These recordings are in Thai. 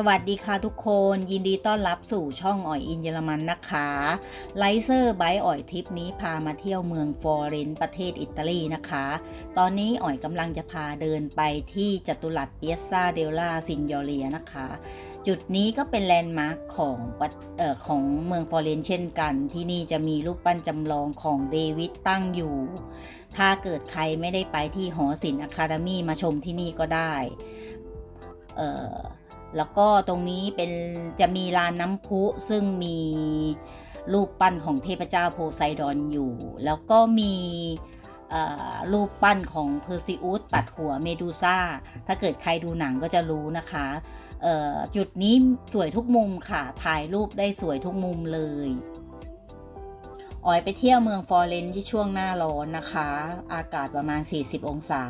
สวัสดีค่ะทุกคนยินดีต้อนรับสู่ช่องอ่อยอินเยอรมันนะคะไลเซอร์ไบอ่อยทริปนี้พามาเที่ยวเมืองฟลอเรนซ์ประเทศอิตาลีนะคะ ตอนนี้อ่อยกำลังจะพาเดินไปที่จัตุรัสเปียซาเดลลาซินยอเรียนะคะ จุดนี้ก็เป็นแลนด์มาร์คของประเอ่อของเมืองฟลอเรนซ์เช่นกัน ที่นี่จะมีรูปปั้นจำลองของเดวิดตั้งอยู่ ถ้าเกิดใครไม่ได้ไปที่หอศิลป์อะคาเดมีมาชมที่นี่ก็ได้เอ่อ แล้วก็ตรงนี้เป็นจะมีลานน้ำพุซึ่งมีรูปปั้นของเทพเจ้าโพไซดอนอยู่ แล้วก็มีรูปปั้นของเพอร์ซิอุสตัดหัวเมดูซ่า ถ้าเกิดใครดูหนังก็จะรู้นะคะ จุดนี้สวยทุกมุมค่ะ ถ่ายรูปได้สวยทุกมุมเลย ออยไปเที่ยวเมืองฟอร์เรนที่ช่วงหน้าร้อนนะคะ อากาศประมาณ 40 องศา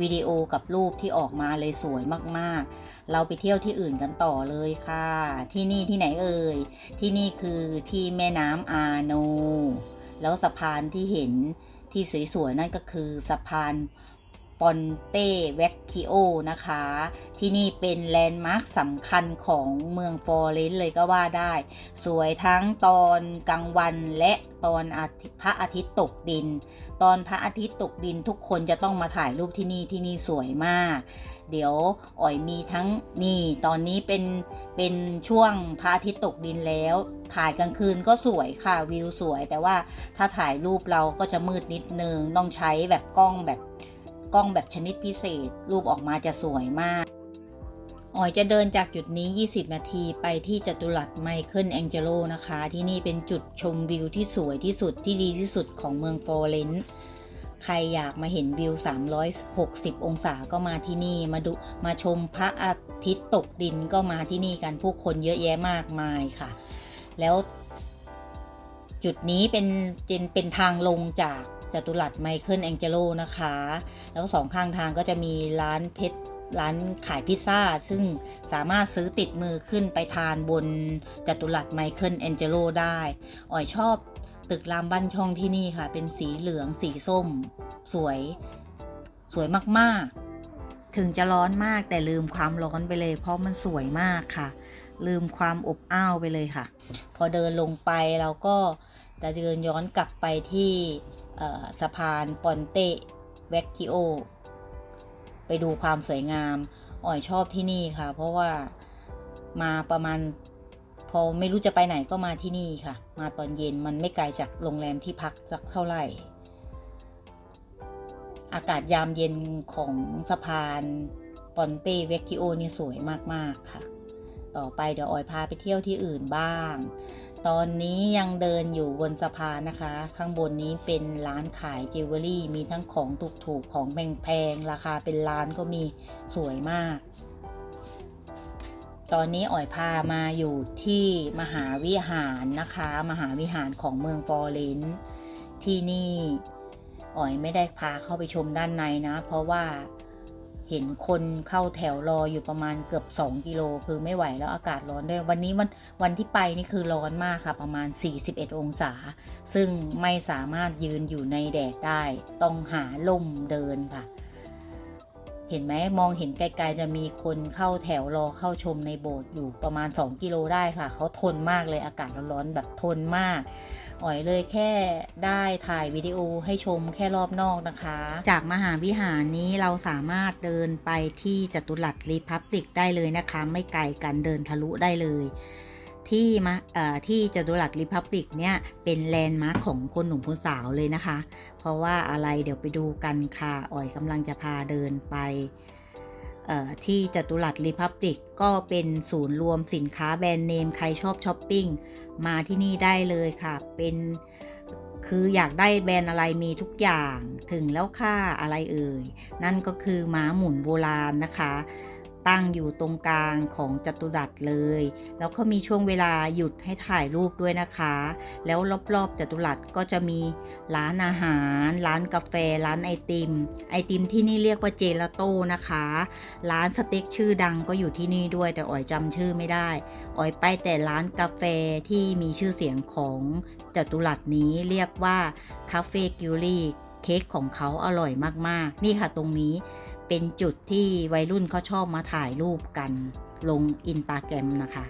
วิดีโอกับรูปที่ออกมาเลยสวยมากๆ เราไปเที่ยวที่อื่นกันต่อเลยค่ะ ที่นี่ที่ไหนเอ่ย ที่นี่คือที่แม่น้ำอาโน แล้วสะพานที่เห็นที่สวยๆนั่นก็คือสะพาน ปอนเต้แวคคิโอนะคะ ที่นี่เป็นแลนด์มาร์คสำคัญของเมืองฟลอเรนซ์เลยก็ว่าได้ สวยทั้งตอนกลางวันและตอนอาทิพระอาทิตย์ตกดิน ตอนพระอาทิตย์ตกดินทุกคนจะต้องมาถ่ายรูปที่นี่ที่นี่สวยมาก เดี๋ยวอ่อยมีทั้งนี่ตอนนี้เป็นเป็นช่วงพระอาทิตย์ตกดินแล้ว ถ่ายกลางคืนก็สวยค่ะวิวสวย แต่ว่าถ้าถ่ายรูปเราก็จะมืดนิดนึงต้องใช้แบบกล้องแบบ กล้องแบบชนิดพิเศษ รูปออกมาจะสวยมากอ๋อยจะเดินจากจุดนี้ 20 นาทีไปที่จัตุรัสไมเคิลแองเจโลนะคะ ที่นี่เป็นจุดชมวิวที่สวยที่สุดที่ดีที่สุดของเมืองฟลอเรนซ์ใครอยากมาเห็นวิว 360 องศาก็มาที่นี่มาดูมาชมพระอาทิตย์ตกดินก็มาที่นี่กันผู้คนเยอะแยะมากมายค่ะ แล้วจุดนี้เป็นเป็นเป็นทางลงจาก จัตุรัสไมเคิลแองเจโลนะคะ แล้วสองข้างทางก็จะมีร้านเพชรร้านขายพิซซ่า ซึ่งสามารถซื้อติดมือขึ้นไปทานบนจัตุรัสไมเคิลแองเจโลได้อ๋อยชอบตึกรามบ้านช่องที่นี่ค่ะ เป็นสีเหลืองสีส้ม สวย สวยมากๆ ถึงจะร้อนมากแต่ลืมความร้อนไปเลย เพราะมันสวยมากค่ะ ลืมความอบอ้าวไปเลยค่ะ พอเดินลงไปเราก็จะเดินย้อนกลับไปที่ สะพานปอนเตแวคกิโอ ไปดูความสวยงาม อ่อยชอบที่นี่ค่ะ เพราะว่ามาประมาณ พอไม่รู้จะไปไหนก็มาที่นี่ค่ะ มาตอนเย็นมันไม่ไกลจากโรงแรมที่พักสักเท่าไหร่ อากาศยามเย็นของสะพานปอนเตเวกกิโอนี่สวยมาก ๆ ค่ะ ต่อไปเดี๋ยวออยพาไปเที่ยวที่อื่นบ้าง ตอนนี้ยังเดินอยู่บนสะพานนะคะ ข้างบนนี้เป็นร้านขายจิวเวลรี่มีทั้งของถูกๆของแพงๆราคาเป็นล้านก็มีสวยมาก ตอนนี้อ่อยพามาอยู่ที่มหาวิหารนะคะ มหาวิหารของเมืองฟลอเรนซ์ที่นี่อ่อยไม่ได้พาเข้าไปชมด้านในนะ เพราะว่า เห็นคนเข้าแถวรออยู่ประมาณเกือบ 2 กิโล คือไม่ไหวแล้วอากาศร้อนด้วย วันนี้วันวันที่ไปนี่คือร้อนมากค่ะประมาณ 41 องศา ซึ่งไม่สามารถยืนอยู่ในแดดได้ ต้องหาล่มเดินค่ะ เห็นไหมมองเห็นไกลๆจะมีคนเข้าแถวรอเข้าชมในโบสถ์อยู่ประมาณ 2 กิโลได้ค่ะ เขาทนมากเลยอากาศร้อนๆแบบทนมากอ่อยเลยแค่ได้ถ่ายวิดีโอให้ชมแค่รอบนอกนะคะ จากมหาวิหารนี้เราสามารถเดินไปที่จตุรัสรีพับลิกได้เลยนะคะ ไม่ไกลกันเดินทะลุได้เลย ที่มาที่จตุรัสรีพับลิกเนี่ยเป็นแลนด์มาร์คของคนหนุ่มคนสาวเลยนะคะ เพราะว่าอะไรเดี๋ยวไปดูกันค่ะอ่อยกำลังจะพาเดินไปที่จตุรัสรีพับลิกก็เป็นศูนย์รวมสินค้าแบรนด์เนม ใครชอบช้อปปิ้ง มาที่นี่ได้เลยค่ะ เป็นคืออยากได้แบรนด์อะไรมีทุกอย่างถึงแล้วค่าอะไรเอ่ย นั่นก็คือม้าหมุนโบราณนะคะ ตั้งอยู่ตรงกลางของจัตุรัสเลย แล้วก็มีช่วงเวลาหยุดให้ถ่ายรูปด้วยนะคะ แล้วรอบๆจัตุรัสก็จะมีร้านอาหาร ร้านกาแฟ ร้านไอติม ไอติมที่นี่เรียกว่าเจลาโต้นะคะ ร้านสเต็กชื่อดังก็อยู่ที่นี่ด้วย แต่อ๋อยจำชื่อไม่ได้ อ๋อยไปแต่ร้านกาแฟที่มีชื่อเสียงของจัตุรัสนี้เรียกว่าคาเฟ่กิลลี่ เค้กของเขาอร่อยมากๆ นี่ค่ะตรงนี้เป็นจุดที่วัยรุ่นเขาชอบมาถ่ายรูปกัน ลงอินตาแกรมนะคะ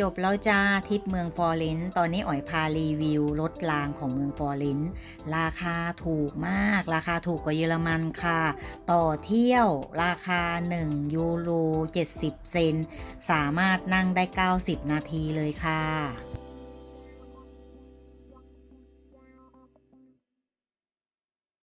จบแล้วจ้าทริปเมืองฟอร์เรนซ์ตอนนี้อ๋อยพารีวิวรถรางของเมืองฟอร์เรนซ์ราคาถูกมาก ราคาถูกกว่าเยอรมันค่ะ ต่อเที่ยวราคา 1 ยูโร 70 เซน สามารถนั่งได้ 90 นาทีเลยค่ะ